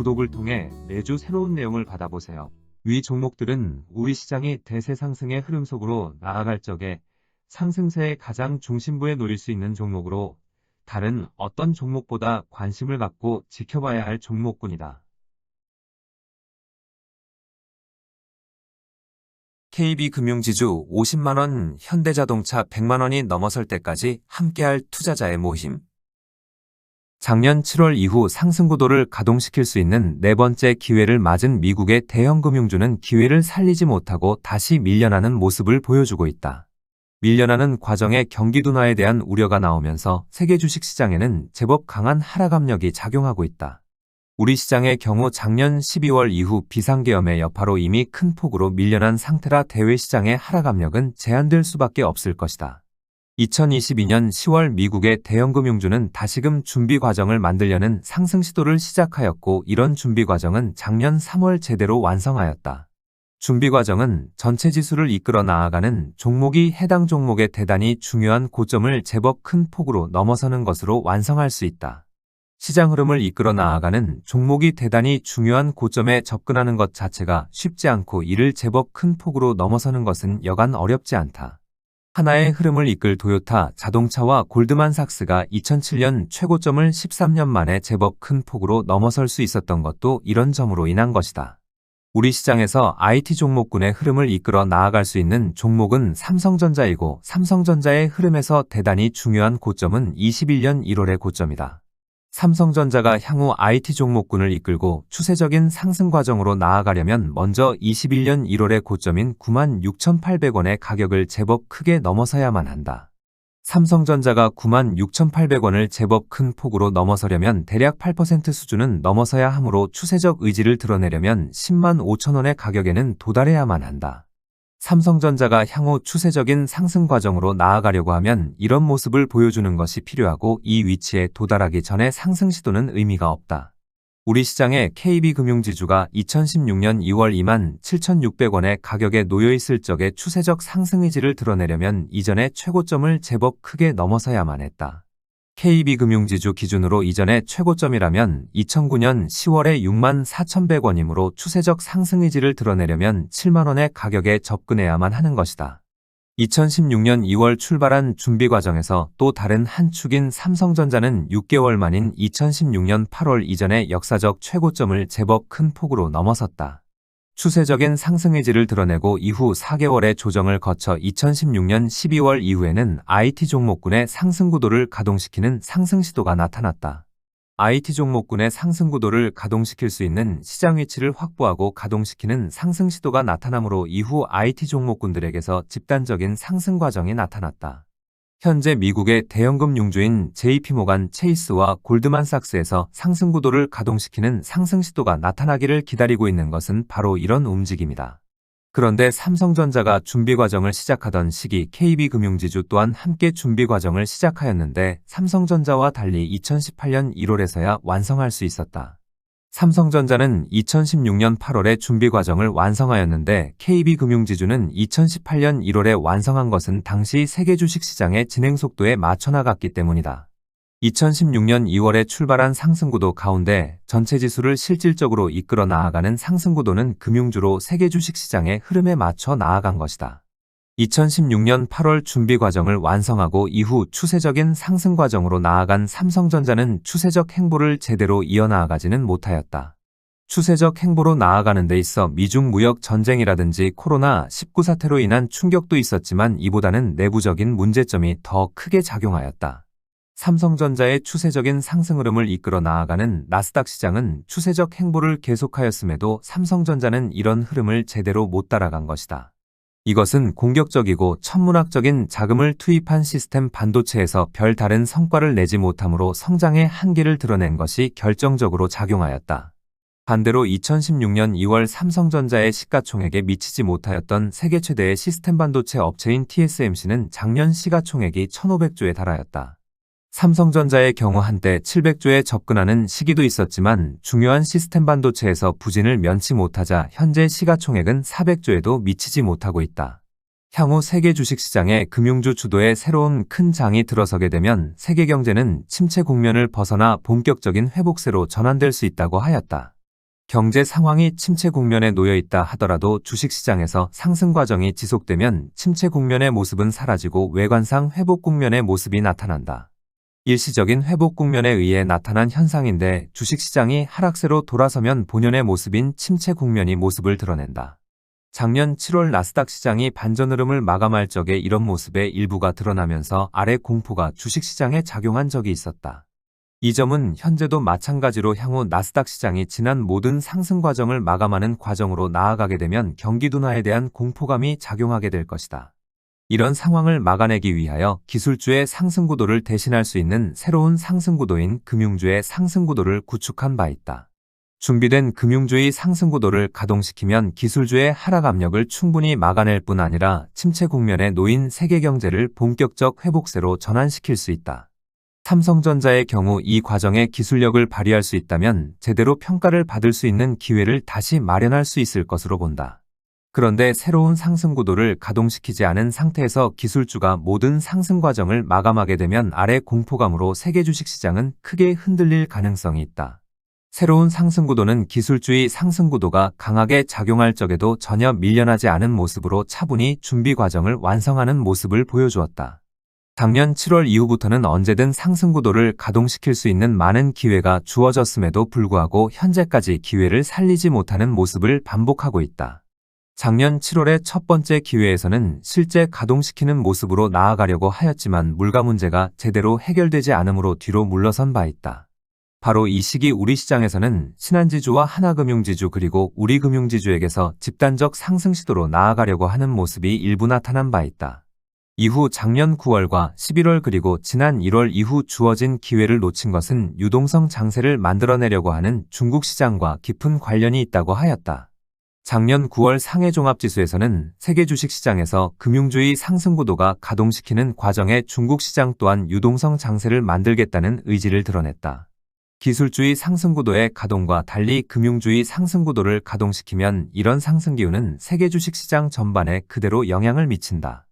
구독을 통해 매주 새로운 내용을 받아보세요. 위 종목들은 우리 시장이 대세 상승의 흐름 속으로 나아갈 적에 상승세의 가장 중심부에 놓일 수 있는 종목으로 다른 어떤 종목보다 관심을 갖고 지켜봐야 할 종목군이다. KB금융지주 50만원, 현대자동차 100만원이 넘어설 때까지 함께할 투자자의 모임. 작년 7월 이후 상승 구도를 가동시킬 수 있는 네 번째 기회를 맞은 미국의 대형 금융주는 기회를 살리지 못하고 다시 밀려나는 모습을 보여주고 있다. 밀려나는 과정에 경기 둔화에 대한 우려가 나오면서 세계 주식 시장에는 제법 강한 하락 압력이 작용하고 있다. 우리 시장의 경우 작년 12월 이후 비상계엄의 여파로 이미 큰 폭으로 밀려난 상태라 대외 시장의 하락 압력은 제한될 수밖에 없을 것이다. 2022년 10월 미국의 대형금융주는 다시금 준비 과정을 만들려는 상승 시도를 시작하였고 이런 준비 과정은 작년 3월 제대로 완성하였다. 준비 과정은 전체 지수를 이끌어 나아가는 종목이 해당 종목의 대단히 중요한 고점을 제법 큰 폭으로 넘어서는 것으로 완성할 수 있다. 시장 흐름을 이끌어 나아가는 종목이 대단히 중요한 고점에 접근하는 것 자체가 쉽지 않고 이를 제법 큰 폭으로 넘어서는 것은 여간 어렵지 않다. 하나의 흐름을 이끌 도요타 자동차와 골드만삭스가 2007년 최고점을 13년 만에 제법 큰 폭으로 넘어설 수 있었던 것도 이런 점으로 인한 것이다. 우리 시장에서 IT 종목군의 흐름을 이끌어 나아갈 수 있는 종목은 삼성전자이고 삼성전자의 흐름에서 대단히 중요한 고점은 21년 1월의 고점이다. 삼성전자가 향후 IT 종목군을 이끌고 추세적인 상승 과정으로 나아가려면 먼저 21년 1월의 고점인 96,800원의 가격을 제법 크게 넘어서야만 한다. 삼성전자가 96,800원을 제법 큰 폭으로 넘어서려면 대략 8% 수준은 넘어서야 하므로 추세적 의지를 드러내려면 10만 5천원의 가격에는 도달해야만 한다. 삼성전자가 향후 추세적인 상승 과정으로 나아가려고 하면 이런 모습을 보여주는 것이 필요하고 이 위치에 도달하기 전에 상승 시도는 의미가 없다. 우리 시장의 KB금융지주가 2016년 2월 2만 7,600원의 가격에 놓여 있을 적에 추세적 상승 의지를 드러내려면 이전의 최고점을 제법 크게 넘어서야만 했다. KB금융지주 기준으로 이전의 최고점이라면 2009년 10월에 6만 4,100원이므로 추세적 상승 의지를 드러내려면 7만원의 가격에 접근해야만 하는 것이다. 2016년 2월 출발한 준비 과정에서 또 다른 한 축인 삼성전자는 6개월 만인 2016년 8월 이전의 역사적 최고점을 제법 큰 폭으로 넘어섰다. 추세적인 상승 의지를 드러내고 이후 4개월의 조정을 거쳐 2016년 12월 이후에는 IT 종목군의 상승 구도를 가동시키는 상승 시도가 나타났다. IT 종목군의 상승 구도를 가동시킬 수 있는 시장 위치를 확보하고 가동시키는 상승 시도가 나타나므로 이후 IT 종목군들에게서 집단적인 상승 과정이 나타났다. 현재 미국의 대형금 융주인 JP모간 체이스와 골드만삭스에서 상승 구도를 가동시키는 상승 시도가 나타나기를 기다리고 있는 것은 바로 이런 움직임이다. 그런데 삼성전자가 준비 과정을 시작하던 시기 KB금융지주 또한 함께 준비 과정을 시작하였는데 삼성전자와 달리 2018년 1월에서야 완성할 수 있었다. 삼성전자는 2016년 8월에 준비 과정을 완성하였는데 KB금융지주는 2018년 1월에 완성한 것은 당시 세계 주식시장의 진행 속도에 맞춰 나갔기 때문이다. 2016년 2월에 출발한 상승구도 가운데 전체 지수를 실질적으로 이끌어 나아가는 상승구도는 금융주로 세계 주식시장의 흐름에 맞춰 나아간 것이다. 2016년 8월 준비 과정을 완성하고 이후 추세적인 상승 과정으로 나아간 삼성전자는 추세적 행보를 제대로 이어나가지는 못하였다. 추세적 행보로 나아가는 데 있어 미중 무역 전쟁이라든지 코로나19 사태로 인한 충격도 있었지만 이보다는 내부적인 문제점이 더 크게 작용하였다. 삼성전자의 추세적인 상승 흐름을 이끌어 나아가는 나스닥 시장은 추세적 행보를 계속하였음에도 삼성전자는 이런 흐름을 제대로 못 따라간 것이다. 이것은 공격적이고 천문학적인 자금을 투입한 시스템 반도체에서 별 다른 성과를 내지 못함으로 성장의 한계를 드러낸 것이 결정적으로 작용하였다. 반대로 2016년 2월 삼성전자의 시가총액에 미치지 못하였던 세계 최대의 시스템 반도체 업체인 TSMC는 작년 시가총액이 1,500조에 달하였다. 삼성전자의 경우 한때 700조에 접근하는 시기도 있었지만 중요한 시스템 반도체에서 부진을 면치 못하자 현재 시가총액은 400조에도 미치지 못하고 있다. 향후 세계 주식시장에 금융주 주도의 새로운 큰 장이 들어서게 되면 세계 경제는 침체 국면을 벗어나 본격적인 회복세로 전환될 수 있다고 하였다. 경제 상황이 침체 국면에 놓여 있다 하더라도 주식시장에서 상승 과정이 지속되면 침체 국면의 모습은 사라지고 외관상 회복 국면의 모습이 나타난다. 일시적인 회복 국면에 의해 나타난 현상인데 주식시장이 하락세로 돌아서면 본연의 모습인 침체 국면이 모습을 드러낸다. 작년 7월 나스닥 시장이 반전 흐름을 마감할 적에 이런 모습의 일부가 드러나면서 아래 공포가 주식시장에 작용한 적이 있었다. 이 점은 현재도 마찬가지로 향후 나스닥 시장이 지난 모든 상승 과정을 마감하는 과정으로 나아가게 되면 경기 둔화에 대한 공포감이 작용하게 될 것이다. 이런 상황을 막아내기 위하여 기술주의 상승 구도를 대신할 수 있는 새로운 상승 구도인 금융주의 상승 구도를 구축한 바 있다. 준비된 금융주의 상승 구도를 가동시키면 기술주의 하락 압력을 충분히 막아낼 뿐 아니라 침체 국면에 놓인 세계 경제를 본격적 회복세로 전환시킬 수 있다. 삼성전자의 경우 이 과정에 기술력을 발휘할 수 있다면 제대로 평가를 받을 수 있는 기회를 다시 마련할 수 있을 것으로 본다. 그런데 새로운 상승 구도를 가동시키지 않은 상태에서 기술주가 모든 상승 과정을 마감하게 되면 아래 공포감으로 세계 주식시장은 크게 흔들릴 가능성이 있다. 새로운 상승 구도는 기술주의 상승 구도가 강하게 작용할 적에도 전혀 밀려나지 않은 모습으로 차분히 준비 과정을 완성하는 모습을 보여주었다. 작년 7월 이후부터는 언제든 상승 구도를 가동시킬 수 있는 많은 기회가 주어졌음에도 불구하고 현재까지 기회를 살리지 못하는 모습을 반복하고 있다. 작년 7월의 첫 번째 기회에서는 실제 가동시키는 모습으로 나아가려고 하였지만 물가 문제가 제대로 해결되지 않으므로 뒤로 물러선 바 있다. 바로 이 시기 우리 시장에서는 신한지주와 하나금융지주 그리고 우리금융지주에게서 집단적 상승 시도로 나아가려고 하는 모습이 일부 나타난 바 있다. 이후 작년 9월과 11월 그리고 지난 1월 이후 주어진 기회를 놓친 것은 유동성 장세를 만들어내려고 하는 중국 시장과 깊은 관련이 있다고 하였다. 작년 9월 상해 종합지수에서는 세계 주식시장에서 금융주의 상승 구도가 가동시키는 과정에 중국 시장 또한 유동성 장세를 만들겠다는 의지를 드러냈다. 기술주의 상승구도의 가동과 달리 금융주의 상승구도를 가동시키면 이런 상승기운은 세계 주식시장 전반에 그대로 영향을 미친다.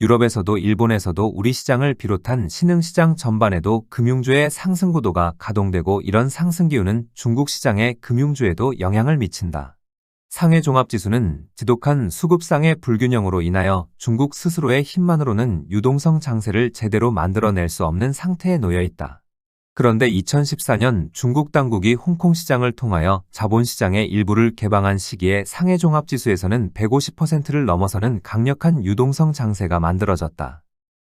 유럽에서도 일본에서도 우리 시장을 비롯한 신흥시장 전반에도 금융주의 상승구도가 가동되고 이런 상승기운은 중국 시장의 금융주에도 영향을 미친다. 상해 종합지수는 지독한 수급상의 불균형으로 인하여 중국 스스로의 힘만으로는 유동성 장세를 제대로 만들어낼 수 없는 상태에 놓여 있다. 그런데 2014년 중국 당국이 홍콩 시장을 통하여 자본시장의 일부를 개방한 시기에 상해 종합지수에서는 150%를 넘어서는 강력한 유동성 장세가 만들어졌다.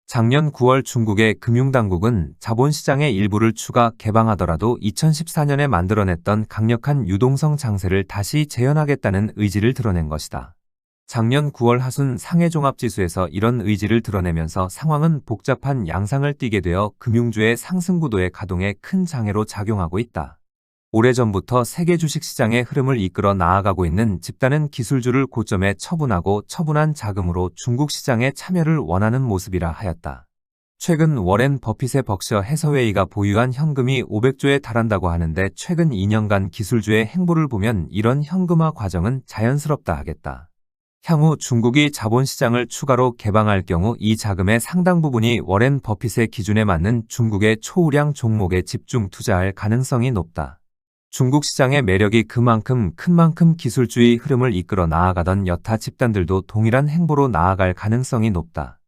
작년 9월 중국의 금융당국은 자본시장의 일부를 추가 개방하더라도 2014년에 만들어냈던 강력한 유동성 장세를 다시 재현하겠다는 의지를 드러낸 것이다. 작년 9월 하순 상해종합지수에서 이런 의지를 드러내면서 상황은 복잡한 양상을 띠게 되어 금융주의 상승구도의 가동에 큰 장애로 작용하고 있다. 오래전부터 세계 주식시장의 흐름을 이끌어 나아가고 있는 집단은 기술주를 고점에 처분하고 처분한 자금으로 중국 시장에 참여를 원하는 모습이라 하였다. 최근 워렌 버핏의 벅셔 해서웨이가 보유한 현금이 500조에 달한다고 하는데 최근 2년간 기술주의 행보를 보면 이런 현금화 과정은 자연스럽다 하겠다. 향후 중국이 자본시장을 추가로 개방할 경우 이 자금의 상당 부분이 워렌 버핏의 기준에 맞는 중국의 초우량 종목에 집중 투자할 가능성이 높다. 중국 시장의 매력이 그만큼 큰 만큼 기술주의 흐름을 이끌어 나아가던 여타 집단들도 동일한 행보로 나아갈 가능성이 높다.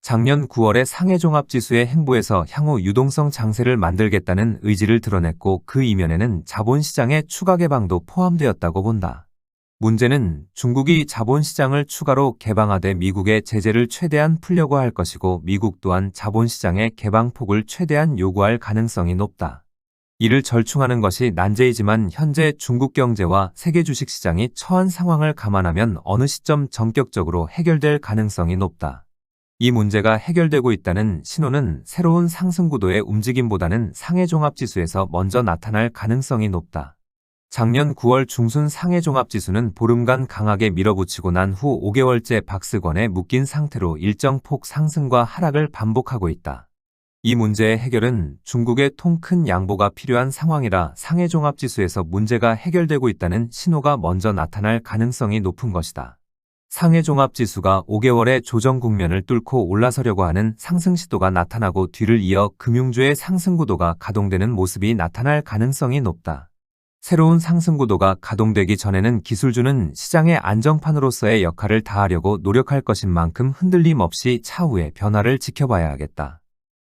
작년 9월에 상해 종합지수의 행보에서 향후 유동성 장세를 만들겠다는 의지를 드러냈고 그 이면에는 자본시장의 추가 개방도 포함되었다고 본다. 문제는 중국이 자본시장을 추가로 개방하되 미국의 제재를 최대한 풀려고 할 것이고 미국 또한 자본시장의 개방폭을 최대한 요구할 가능성이 높다. 이를 절충하는 것이 난제이지만 현재 중국 경제와 세계 주식 시장이 처한 상황을 감안하면 어느 시점 전격적으로 해결될 가능성이 높다. 이 문제가 해결되고 있다는 신호는 새로운 상승 구도의 움직임보다는 상해 종합 지수에서 먼저 나타날 가능성이 높다. 작년 9월 중순 상해 종합 지수는 보름간 강하게 밀어붙이고 난 후 5개월째 박스권에 묶인 상태로 일정 폭 상승과 하락을 반복하고 있다. 이 문제의 해결은 중국의 통 큰 양보가 필요한 상황이라 상해 종합지수에서 문제가 해결되고 있다는 신호가 먼저 나타날 가능성이 높은 것이다. 상해 종합지수가 5개월의 조정 국면을 뚫고 올라서려고 하는 상승 시도가 나타나고 뒤를 이어 금융주의 상승 구도가 가동되는 모습이 나타날 가능성이 높다. 새로운 상승 구도가 가동되기 전에는 기술주는 시장의 안정판으로서의 역할을 다하려고 노력할 것인 만큼 흔들림 없이 차후의 변화를 지켜봐야 하겠다.